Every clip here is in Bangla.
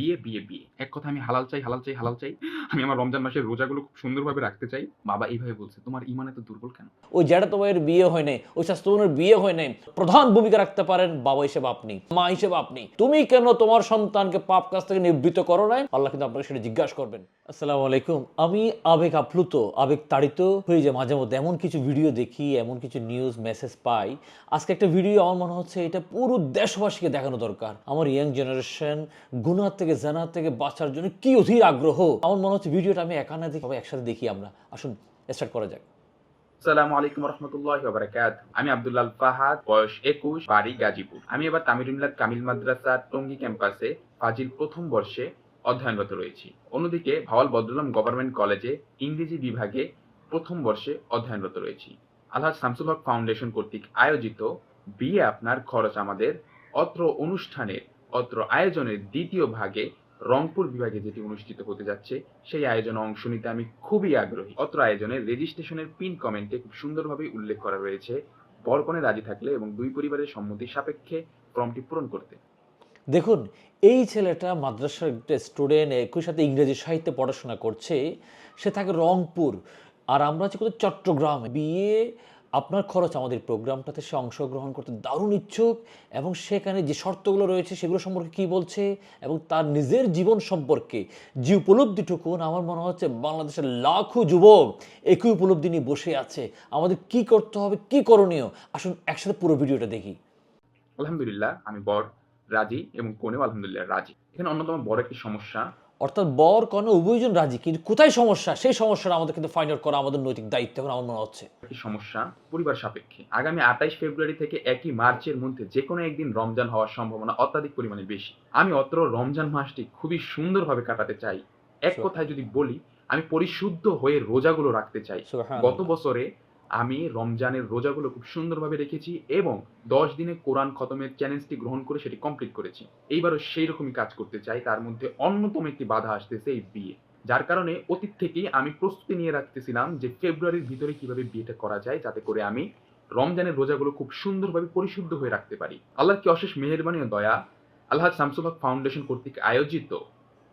বিয়ে বিয়ে বিয়ে। এক কথা আমি হালাল চাই হালাল চাই হালাল চাই। আমি আমার রমজান মাসের রোজাগুলো খুব সুন্দরভাবে রাখতে চাই। বাবা এইভাবে বলছে তোমার ইমান এত দুর্বল কেন? ওই জ্যাঠাতো ভাইয়ের বিয়ে হয় নাই ওই স্বাস্থ্য বোনের বিয়ে হয় নাই প্রধান ভূমিকা রাখতে পারেন বাবা হিসেবে আপনি মা হিসেবে আপনি। তুমি কেন তোমার সন্তানকে পাপ কাছ থেকে নিবৃত্ত করো নাই? আল্লাহ কিন্তু আপনাকে সেটা জিজ্ঞাসা করবেন। আসসালামু আলাইকুম। আমি আবেগ আপ্লুত আবেগ তাড়িত হয়ে যায় মাঝে মধ্যে এমন কিছু ভিডিও দেখি এমন কিছু নিউজ মেসেজ পাই। আজকে একটা ভিডিও আমার মনে হচ্ছে এটা পুরো দেশবাসীকে দেখানো দরকার। আমার ইয়াং জেনারেশন গুনার থেকে জানার থেকে বাঁচার জন্য কি অধীর আগ্রহ? আমার মনে হচ্ছে ভিডিওটা আমি একা না দেখি, সবাই একসাথে দেখি আমরা। আসুন স্টার্ট করা যাক। আলাইকুম রহমতুল্লাহ বারাকাত আমি ফাহাদ, বয়স একুশ, বাড়ি গাজীপুর। আমি এবার তামিরুল্লাহ কামিল মাদ্রাসা ক্যাম্পাসে ফাজিল প্রথম বর্ষে অধ্যয়নরত রয়েছি। অন্যদিকে ভাওয়াল বদরুলাম গভর্নমেন্ট কলেজে ইংরেজি বিভাগে প্রথম বর্ষে অধ্যয়নরত রয়েছি। আলহাজ শামসুল হক ফাউন্ডেশন কর্তৃক আয়োজিত বিয়ে আপনার খরচ আমাদের অত্র অনুষ্ঠানের অত্র আয়োজনের দ্বিতীয় ভাগে রংপুর বিভাগে যেটি অনুষ্ঠিত হতে যাচ্ছে, সেই আয়োজনে অংশ নিতে আমি খুবই আগ্রহী। অত্র আয়োজনে রেজিস্ট্রেশনের পিন কমেন্টে খুব সুন্দরভাবে উল্লেখ করা রয়েছে, বরকনে রাজি থাকলে এবং দুই পরিবারের সম্মতি সাপেক্ষে ফর্মটি পূরণ করতে। দেখুন, এই ছেলেটা মাদ্রাসার স্টুডেন্ট, একই সাথে ইংরেজি সাহিত্যে পড়াশোনা করছে, সে থাকে রংপুর। আর আমরা আছি কোথাও চট্টগ্রাম। বিয়ে আপনার খরচ আমাদের প্রোগ্রামটাতে সে অংশগ্রহণ করতে দারুণ ইচ্ছুক এবং সেখানে যে শর্তগুলো রয়েছে সেগুলো সম্পর্কে কি বলছে এবং তার নিজের জীবন সম্পর্কে যে উপলব্ধিটুকুন আমার মনে হচ্ছে বাংলাদেশের লাখো যুবক একই উপলব্ধি নিয়ে বসে আছে। আমাদের কি করতে হবে, কি করণীয়? আসুন একসাথে পুরো ভিডিওটা দেখি। আলহামদুলিল্লাহ, আমি বর রাজি এবং কোনেও আলহামদুলিল্লাহ রাজি। এখানে অন্যতম বড় একটি সমস্যা অর্থাৎ বর কনে উভয়জন রাজি কিন্তু কোথায় সমস্যা? সেই সমস্যাটা আমাদের কিন্তু ফাইন্ড আউট করা আমাদের নৈতিক দায়িত্ব এখন আমার মনে হচ্ছে। সমস্যা পরিবার সাপেক্ষে। আগামী আঠাইশ ফেব্রুয়ারি থেকে একই মার্চের মধ্যে যে কোনো একদিন রমজান হওয়ার সম্ভাবনা অত্যাধিক পরিমাণে বেশি। আমি অত্র রমজান মাসটি খুবই সুন্দরভাবে কাটাতে চাই। এক কথায় যদি বলি আমি পরিশুদ্ধ হয়ে রোজাগুলো রাখতে চাই। গত বছরে আমি রমজানের রোজাগুলো খুব সুন্দরভাবে রেখেছি এবং দশ দিনে কোরআন খতমের চ্যালেঞ্জটি গ্রহণ করে সেটি কমপ্লিট করেছি। এইবারও সেই রকমই কাজ করতে চাই, তার মধ্যে অন্যতম একটি বাধা আসতেছে এই বিয়ে। যার কারণে অতীত থেকেই আমি প্রস্তুতি নিয়ে রাখতেছিলাম যে ফেব্রুয়ারির ভিতরে কীভাবে বিয়েটা করা যায়, যাতে করে আমি রমজানের রোজাগুলো খুব সুন্দরভাবে পরিশুদ্ধ হয়ে রাখতে পারি। আল্লাহর কি অশেষ মেহেরবানি ও দয়া? আল্লাহ শামসুল ফাউন্ডেশন কর্তৃক আয়োজিত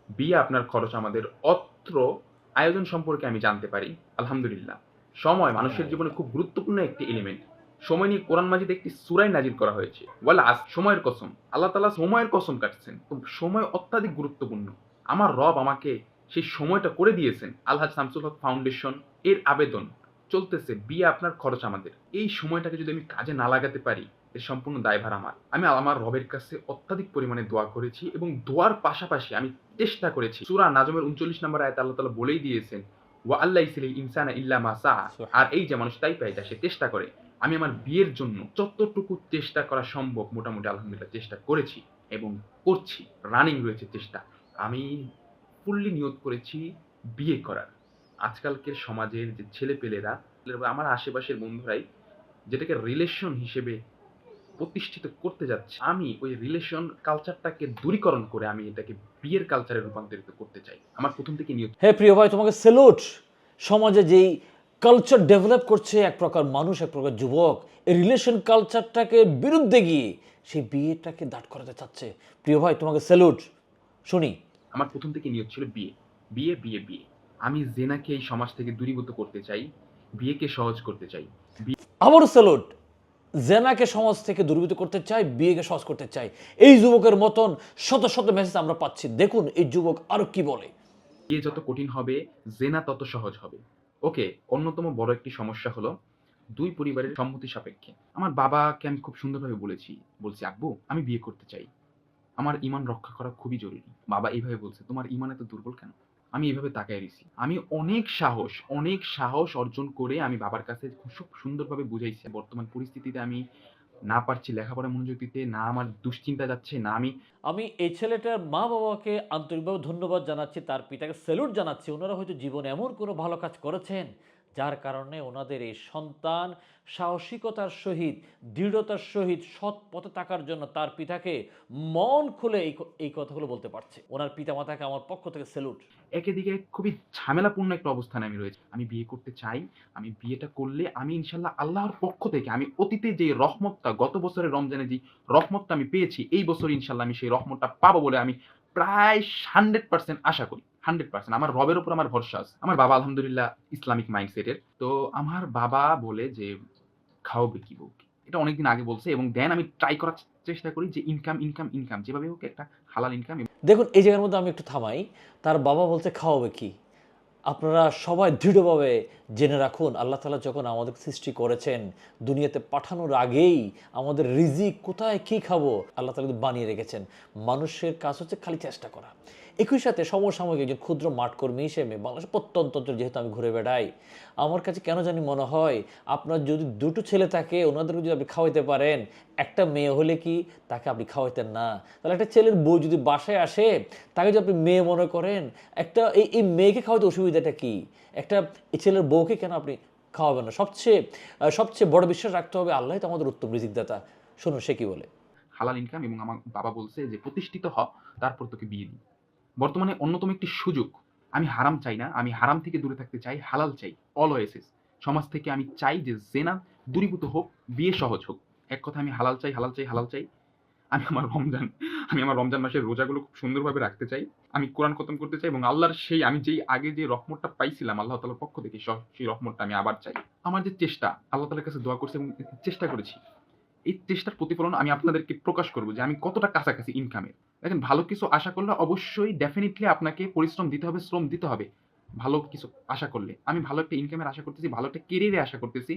বিয়ে আপনার খরচ আমাদের অত্র আয়োজন সম্পর্কে আমি জানতে পারি। আলহামদুলিল্লাহ। সময় মানুষের জীবনে খুব গুরুত্বপূর্ণ একটি এলিমেন্ট সময় নিয়ে কোরআন মাজিদ একটি সুরাই নাজির করা হয়েছে। ওয়াল আজ সময়ের কসম। আল্লাহ তালা সময়ের কসম কাটছেন। তো সময় অত্যাধিক গুরুত্বপূর্ণ। আমার রব আমাকে সেই সময়টা করে দিয়েছেন। আলহাজ শামসুল হক ফাউন্ডেশন এর আবেদন চলতেছে বিয়ে আপনার খরচ আমাদের। এই সময়টাকে যদি আমি কাজে না লাগাতে পারি এর সম্পূর্ণ দায়ভার আমার। আমি আমার রবের কাছে অত্যাধিক পরিমাণে দোয়া করেছি এবং দোয়ার পাশাপাশি আমি চেষ্টা করেছি। সুরা নাজমের উনচল্লিশ নম্বর আয়তে আল্লাহ তালা বলেই দিয়েছেন ওয়া আল্লাহ ইসিলি ইনসানা ইল্লা মাসা আর এই যে মানুষ তাই পায় যা সে চেষ্টা করে। আমি আমার বিয়ের জন্য যতটুকু চেষ্টা করা সম্ভব মোটামুটি আলহামদুলিল্লাহ চেষ্টা করেছি এবং করছি। রানিং রয়েছে চেষ্টা। আমি ফুললি নিয়োগ করেছি বিয়ে করার। আজকালকের সমাজের যে ছেলেপেলেরা আমার আশেপাশের বন্ধুরাই যেটাকে রিলেশন হিসেবে প্রতিষ্ঠিত করতে যাচ্ছে। আমি ওই রিলেশন কালচারটাকে দূরীকরণ করে আমি এটাকে বিয়ের কালচারে রূপান্তরিত করতে চাই। আমার প্রথম থেকে নিয়ত হ্যাঁ প্রিয় ভাই তোমাকে সেলুট সমাজে যেই কালচার ডেভেলপ করছে এক প্রকার মানুষ এক প্রকার যুবক এই রিলেশন কালচারটাকে বিরুদ্ধে গিয়ে সেই বিয়েটাকে দাঁড় করাতে চাচ্ছে। প্রিয় ভাই তোমাকে সেলুট শুনি। আমার প্রথম থেকে নিয়ত ছিল বিয়ে। বিয়ে বিয়ে বিয়ে। আমি জেনাকে এই সমাজ থেকে দূরীভূত করতে চাই বিয়েকে সহজ করতে চাই। আবারও সেলুট জেনাকে সমাজ থেকে দুর্বৃত করতে চাই বিয়েকে সহজ করতে চাই এই যুবকের মতন শত শত মেসেজ আমরা পাচ্ছি। দেখুন এই যুবক আরও কি বলে। বিয়ে যত কঠিন হবে, জেনা তত সহজ হবে। ওকে, অন্যতম বড় একটি সমস্যা হলো দুই পরিবারের সম্মতি সাপেক্ষে। আমার বাবাকে আমি খুব সুন্দরভাবে বলেছি, বলছি, আব্বু, আমি বিয়ে করতে চাই। আমার ইমান রক্ষা করা খুবই জরুরি। বাবা এইভাবে বলছে, তোমার ইমান এত দুর্বল কেন? আমি এইভাবে তাকায় রয়েছি আমি অনেক সাহস অনেক সাহস অর্জন করে আমি বাবার কাছে খুব সুন্দরভাবে বুঝাইছি। বর্তমান পরিস্থিতিতে আমি না পারছি লেখাপড়া মনোযোগ দিতে, না আমার দুশ্চিন্তা যাচ্ছে, না আমি আমি এই ছেলেটার মা বাবাকে আন্তরিকভাবে ধন্যবাদ জানাচ্ছি, তার পিতাকে স্যালুট জানাচ্ছি। ওনারা হয়তো জীবনে এমন কোনো ভালো কাজ করেছেন যার কারণে ওনাদের এই সন্তান সাহসিকতার সহিত, দৃঢ়তার সহিত সৎ পথে থাকার জন্য তার পিতাকে মন খুলে এই এই কথাগুলো বলতে পারছে। ওনার পিতামাতাকে আমার পক্ষ থেকে স্যালুট একে দিকে খুবই ঝামেলাপূর্ণ একটা অবস্থানে আমি রয়েছি। আমি বিয়ে করতে চাই, আমি বিয়েটা করলে আমি ইনশাল্লাহ আল্লাহর পক্ষ থেকে আমি অতীতে যে রহমতটা, গত বছরের রমজানে যে রহমতটা আমি পেয়েছি, এই বছর ইনশাল্লাহ আমি সেই রহমতটা পাবো বলে আমি প্রায় হান্ড্রেড পার্সেন্ট আশা করি। Hundred percent. আমার রবের উপর আমার ভরসা আছে। আমার বাবা আলহামদুলিল্লাহ ইসলামিক মাইন্ডসেটের। তো আমার বাবা বলে যে খাওয়াবে কি বউকে? এটা অনেকদিন আগে বলছে এবং দেন আমি ট্রাই করার চেষ্টা করি যে ইনকাম ইনকাম ইনকাম যেভাবে হোক একটা হালাল ইনকাম দেখুন, এই জায়গার মধ্যে আমি একটু থামাই। তার বাবা বলছে খাওয়াবে কি? আপনারা সবাই দৃঢ়ভাবে জেনে রাখুন, আল্লাহ তালা যখন আমাদের সৃষ্টি করেছেন, দুনিয়াতে পাঠানোর আগেই আমাদের রিজিক কোথায়, কি খাব, আল্লাহ তালা বানিয়ে রেখেছেন। মানুষের কাজ হচ্ছে খালি চেষ্টা করা। একই সাথে সমসাময়িক একজন ক্ষুদ্র মাঠকর্মী হিসেবে বাংলাদেশের প্রত্যন্ত যেহেতু আমি ঘুরে বেড়াই, আমার কাছে কেন জানি মনে হয়, আপনার যদি দুটো ছেলে থাকে, ওনাদেরকে যদি আপনি খাওয়াইতে পারেন, একটা মেয়ে হলে কি তাকে আপনি খাওয়াইতেন না? তাহলে একটা ছেলের বউ যদি বাসায় আসে, তাকে যদি আপনি মেয়ে মনে করেন, একটা এই এই মেয়েকে খাওয়াতে অসুবিধাটা কি? একটা ছেলের বউকে কেন আপনি খাওয়াবেন না? সবচেয়ে সবচেয়ে বড় বিশ্বাস রাখতে হবে আল্লাহ তো আমাদের উত্তম রিজিকদাতা। শুনুন সে কি বলে? হালাল ইনকাম এবং আমার বাবা বলছে যে, প্রতিষ্ঠিত হ, তারপর তোকে বিয়ে দিই। বর্তমানে অন্যতম একটি সুযোগ, আমি হারাম চাই না, আমি হারাম থেকে দূরে থাকতে চাই, হালাল চাই অলওয়েসেস সমাজ থেকে আমি চাই যে, জেনা, দূরীভূত হোক, বিয়ে সহজ হোক। এক কথা আমি হালাল চাই হালাল চাই হালাল চাই। আমি আমার রমজান আমি আমার রমজান মাসের রোজাগুলো খুব সুন্দরভাবে রাখতে চাই। আমি কোরআন খতম করতে চাই এবং আল্লাহর সেই, আমি যেই আগে যে রহমতটা পাইছিলাম আল্লাহ তালার পক্ষ থেকে সেই রহমতটা আমি আবার চাই। আমার যে চেষ্টা, আল্লাহ তালার কাছে দোয়া করছি এবং চেষ্টা করেছি। এই চেষ্টার প্রতিফলন আমি আপনাদেরকে প্রকাশ করব যে আমি কতটা কাছাকাছি ইনকামের দেখেন, ভালো কিছু আশা করলে অবশ্যই ডেফিনেটলি আপনাকে পরিশ্রম দিতে হবে, শ্রম দিতে হবে। ভালো কিছু আশা করলে। আমি ভালো একটা ইনকামের আশা করতেছি, ভালো একটা কেরিয়ারে আশা করতেছি।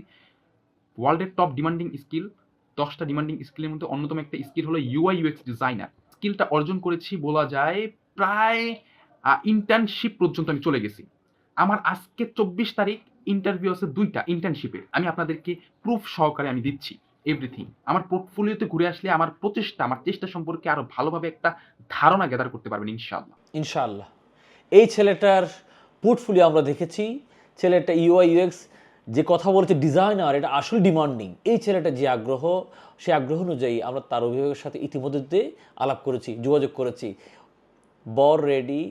ওয়ার্ল্ডের টপ ডিমান্ডিং স্কিল দশটা ডিমান্ডিং স্কিলের মধ্যে অন্যতম একটা স্কিল হলো ইউআই ইউএক্স ডিজাইনার স্কিলটা অর্জন করেছি বলা যায় প্রায় ইন্টার্নশিপ পর্যন্ত আমি চলে গেছি। আমার আজকে চব্বিশ তারিখ ইন্টারভিউ আছে দুইটা ইন্টার্নশিপের আমি আপনাদেরকে প্রুফ সহকারে আমি দিচ্ছি এভরিথিং আমার পোর্টফোলিওতে ঘুরে আসলে আমার প্রচেষ্টা, আমার চেষ্টা সম্পর্কে আরও ভালোভাবে একটা ধারণা গ্যাদার করতে পারবেন, ইনশাআল্লাহ। ইনশাআল্লাহ। এই ছেলেটার পোর্টফোলিও আমরা দেখেছি। ছেলেটা ইউআই ইউএক্স যে কথা বলেছে ডিজাইনার এটা আসলে ডিমান্ডিং এই ছেলেটা যে আগ্রহ, সে আগ্রহ অনুযায়ী আমরা তার অভিভাবকের সাথে ইতিমধ্যে আলাপ করেছি, যোগাযোগ করেছি। বর রেডি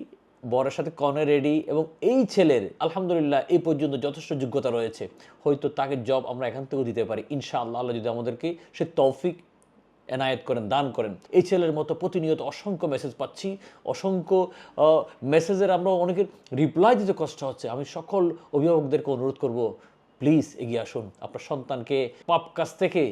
বরের সাথে কনে রেডি এবং এই ছেলের, আলহামদুলিল্লাহ, এই পর্যন্ত যথেষ্ট যোগ্যতা রয়েছে। হয়তো তাকে জব আমরা এখান থেকেও দিতে পারি। ইনশাআল্লাহ, আল্লাহ যদি আমাদেরকে সে তৌফিক এনায়েত করেন, দান করেন। এই ছেলের মতো প্রতিনিয়ত অসংখ্য মেসেজ পাচ্ছি। অসংখ্য মেসেজের আমরা অনেকের রিপ্লাই দিতে কষ্ট হচ্ছে। আমি সকল অভিভাবকদেরকে অনুরোধ করব প্লিজ এগিয়ে আসুন। আপনার সন্তানকে পাপ কাছ থেকে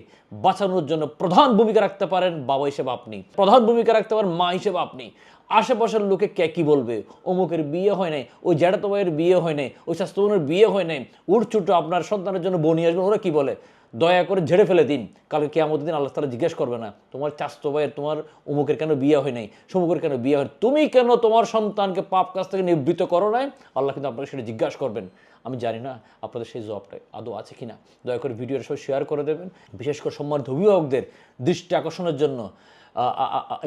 বাঁচানোর জন্য প্রধান ভূমিকা রাখতে পারেন বাবা হিসেবে আপনি। প্রধান ভূমিকা রাখতে পারেন মা হিসেবে আপনি। আশেপাশের লোকে কে কী বলবে? অমুকের বিয়ে হয় নাই, ওই জ্যাঠাতো ভাইয়ের বিয়ে হয় নাই, ওই স্বাস্থ্য বোনের বিয়ে হয় নাই ওর আপনার সন্তানের জন্য বনি আসবেন ওরা কি বলে? দয়া করে ঝেড়ে ফেলে দিন। কালকে কেমন দিন আল্লাহ তালা জিজ্ঞেস করবে না, তোমার চাস্তো ভাইয়ের, তোমার অমুকের কেন বিয়ে হয় নাই? সমুকের কেন বিয়ে হয়? তুমি কেন তোমার সন্তানকে পাপ কাছ থেকে নিবৃত্ত করো নাই? আল্লাহ কিন্তু আপনাকে সেটা জিজ্ঞাসা করবেন। আমি জানি না আপনাদের সেই জবটা আদৌ আছে কি না দয়া করে ভিডিওর সবাই শেয়ার করে দেবেন। বিশেষ করে সম্মানিত অভিভাবকদের দৃষ্টি আকর্ষণের জন্য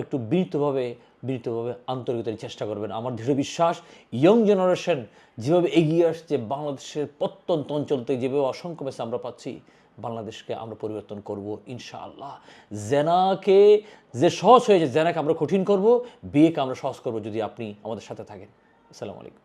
একটু বিনীতভাবে বিনীতভাবে আন্তরিকতার চেষ্টা করবেন। আমার দৃঢ় বিশ্বাস ইয়ং জেনারেশন যেভাবে এগিয়ে আসছে, বাংলাদেশের প্রত্যন্ত অঞ্চল থেকে যেভাবে অসংখ্য মেসে আমরা পাচ্ছি, বাংলাদেশকে আমরা পরিবর্তন করব ইনশাআল্লাহ। জেনাকে যে সহজ হয়েছে জেনাকে আমরা কঠিন করব, বিয়েকে আমরা সহজ করব যদি আপনি আমাদের সাথে থাকেন। আসসালামু আলাইকুম।